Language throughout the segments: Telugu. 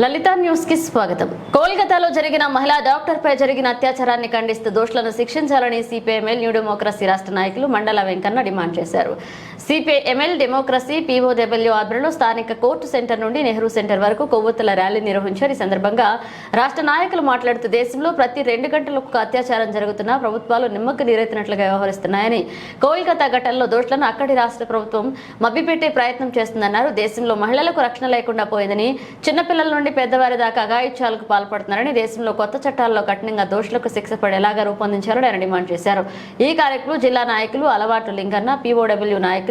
లలిత న్యూస్కి స్వాగతం. కోల్కతాలో జరిగిన మహిళా డాక్టర్ పై జరిగిన అత్యాచారాన్ని ఖండిస్తూ దోషులను శిక్షించాలని సిపిఎంఎల్ న్యూ డెమోక్రసీ రాష్ట్ర నాయకులు మండల వెంకన్న డిమాండ్ చేశారు. సిపిఎంఎల్ డెమోక్రసీ పీఓడబ్ల్యూ ఆధ్వర్యంలో స్థానిక కోర్టు సెంటర్ నుండి నెహ్రూ సెంటర్ వరకు కొవ్వొత్తుల ర్యాలీ నిర్వహించారు. ఈ సందర్భంగా రాష్ట్ర నాయకులు మాట్లాడుతూ దేశంలో ప్రతి రెండు గంటలకు అత్యాచారం జరుగుతున్నా ప్రభుత్వాలు నిమ్మకు నీరెత్తినట్లుగా వ్యవహరిస్తున్నాయని కోల్కతా ఘటనలో దోషులను అక్కడి రాష్ట్ర ప్రభుత్వం మభ్యపెట్టే ప్రయత్నం చేస్తుందన్నారు. దేశంలో మహిళలకు రక్షణ లేకుండా పోయిందని చిన్నపిల్లల నుండి పెద్దవారి దాకా అఘాయిత్యాలకు పాల్పడుతున్నారని దేశంలో కొత్త చట్టాల్లో కఠినంగా దోషులకు శిక్ష పడేలాగా రూపొందించారని ఆయన డిమాండ్ చేశారు. ఈ కార్యక్రమంలో జిల్లా నాయకులు అలవాటు లింగన్న పీఓడబ్ల్యూ నాయకులు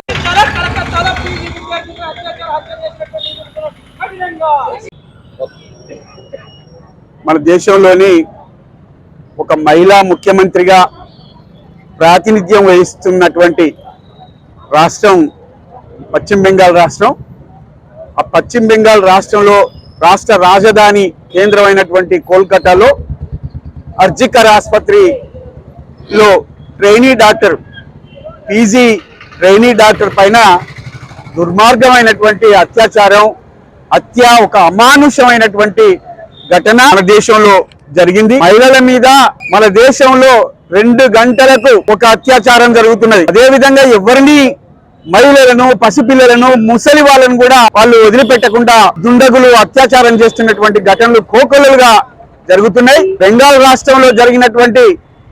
మన దేశంలోని ఒక మహిళా ముఖ్యమంత్రిగా ప్రాతినిధ్యం వహిస్తున్నటువంటి రాష్ట్రం పశ్చిమ బెంగాల్ రాష్ట్రం. ఆ పశ్చిమ బెంగాల్ రాష్ట్రంలో రాష్ట్ర రాజధాని కేంద్రమైనటువంటి కోల్కతాలో అర్జికర్ ఆసుపత్రిలో trainee doctor PG trainee doctor పైన దుర్మార్గమైనటువంటి అత్యాచారం హత్య ఒక అమానుషమైనటువంటి ఘటన మన దేశంలో జరిగింది. మహిళల మీద మన దేశంలో రెండు గంటలకు ఒక అత్యాచారం జరుగుతున్నది. అదే విధంగా ఎవరిని మహిళలను పసిపిల్లలను ముసలి వాళ్ళను కూడా వాళ్ళు వదిలిపెట్టకుండా దుండగులు అత్యాచారం చేస్తున్నటువంటి ఘటనలు కోకొల్లలుగా జరుగుతున్నాయి. బెంగాల్ రాష్ట్రంలో జరిగినటువంటి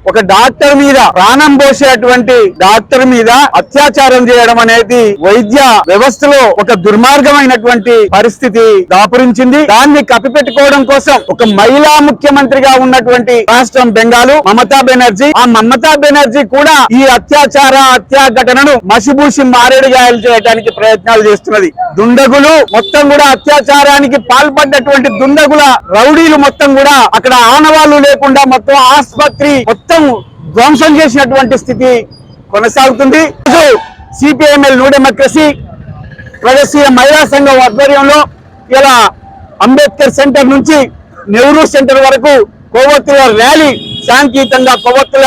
ఒక డాక్టర్ మీద ప్రాణం పోసేటువంటి డాక్టర్ మీద అత్యాచారం చేయడం అనేది వైద్య వ్యవస్థలో ఒక దుర్మార్గమైనటువంటి పరిస్థితి దాపురించింది. దాన్ని కప్పిపెట్టుకోవడం కోసం ఒక మహిళా ముఖ్యమంత్రిగా ఉన్నటువంటి రాష్ట్రం బెంగాల్ మమతా బెనర్జీ ఆ మమతా బెనర్జీ కూడా ఈ అత్యాచార హత్యా ఘటనను మసిబూసి మారేడుగాయలు చేయడానికి ప్రయత్నాలు చేస్తున్నది. దుండగులు మొత్తం కూడా అత్యాచారానికి పాల్పడ్డటువంటి దుండగుల రౌడీలు మొత్తం కూడా అక్కడ ఆనవాళ్ళు లేకుండా మొత్తం ఆసుపత్రి మొత్తం ధ్వంసం చేసినటువంటి స్థితి కొనసాగుతుంది. సిపిఐఎంఎల్ న్యూ డెమోక్రసీ ప్రగతిశీల మహిళా సంఘం ఆధ్వర్యంలో ఇలా అంబేద్కర్ సెంటర్ నుంచి నెహ్రూ సెంటర్ వరకు కొవ్వొత్తుల ర్యాలీ శాంతియుతంగా కొవ్వొత్తుల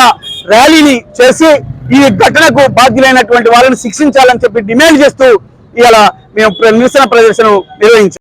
ర్యాలీని చేసి ఈ ఘటనకు బాధ్యులైనటువంటి వాళ్ళని శిక్షించాలని చెప్పి డిమాండ్ చేస్తూ ఇలా మేము నిరసన ప్రదర్శన నిర్వహించాం.